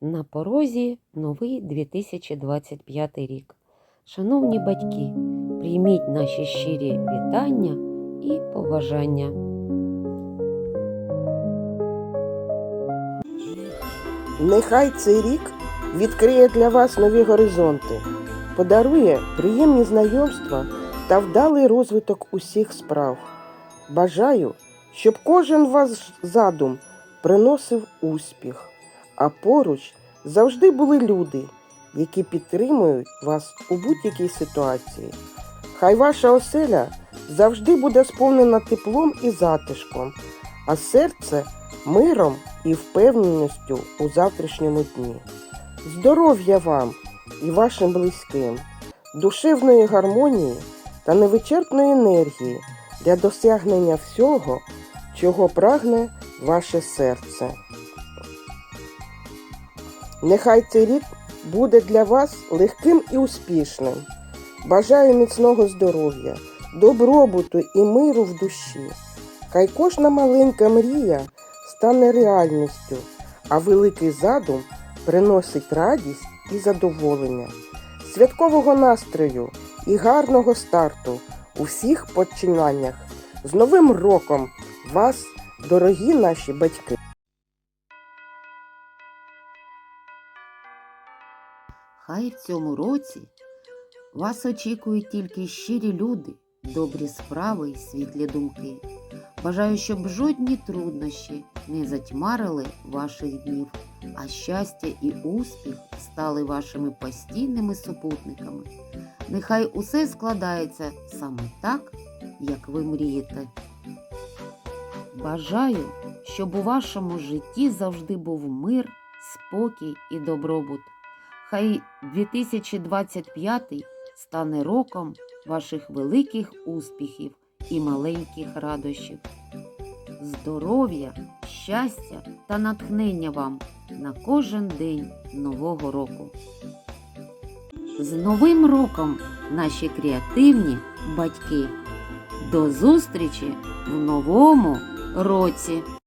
На порозі новий 2025 рік. Шановні батьки, прийміть наші щирі вітання і побажання. Нехай цей рік відкриє для вас нові горизонти, подарує приємні знайомства та вдалий розвиток усіх справ. Бажаю, щоб кожен ваш задум приносив успіх, а поруч завжди були люди, які підтримують вас у будь-якій ситуації. Хай ваша оселя завжди буде сповнена теплом і затишком, а серце миром і впевненістю у завтрашньому дні. Здоров'я вам і вашим близьким, душевної гармонії та невичерпної енергії для досягнення всього, чого прагне ваше серце. Нехай цей рік буде для вас легким і успішним. Бажаю міцного здоров'я, добробуту і миру в душі. Хай кожна маленька мрія стане реальністю, а великий задум приносить радість і задоволення, святкового настрою і гарного старту у всіх починаннях. З Новим роком вас, дорогі наші батьки! Хай в цьому році вас очікують тільки щирі люди, добрі справи і світлі думки. Бажаю, щоб жодні труднощі не затьмарили ваших днів, а щастя і успіх стали вашими постійними супутниками. Нехай усе складається саме так, як ви мрієте. Бажаю, щоб у вашому житті завжди був мир, спокій і добробут. Хай 2025 стане роком ваших великих успіхів і маленьких радощів. Здоров'я, щастя та натхнення вам на кожен день нового року. З Новим роком, наші креативні батьки! До зустрічі в новому році!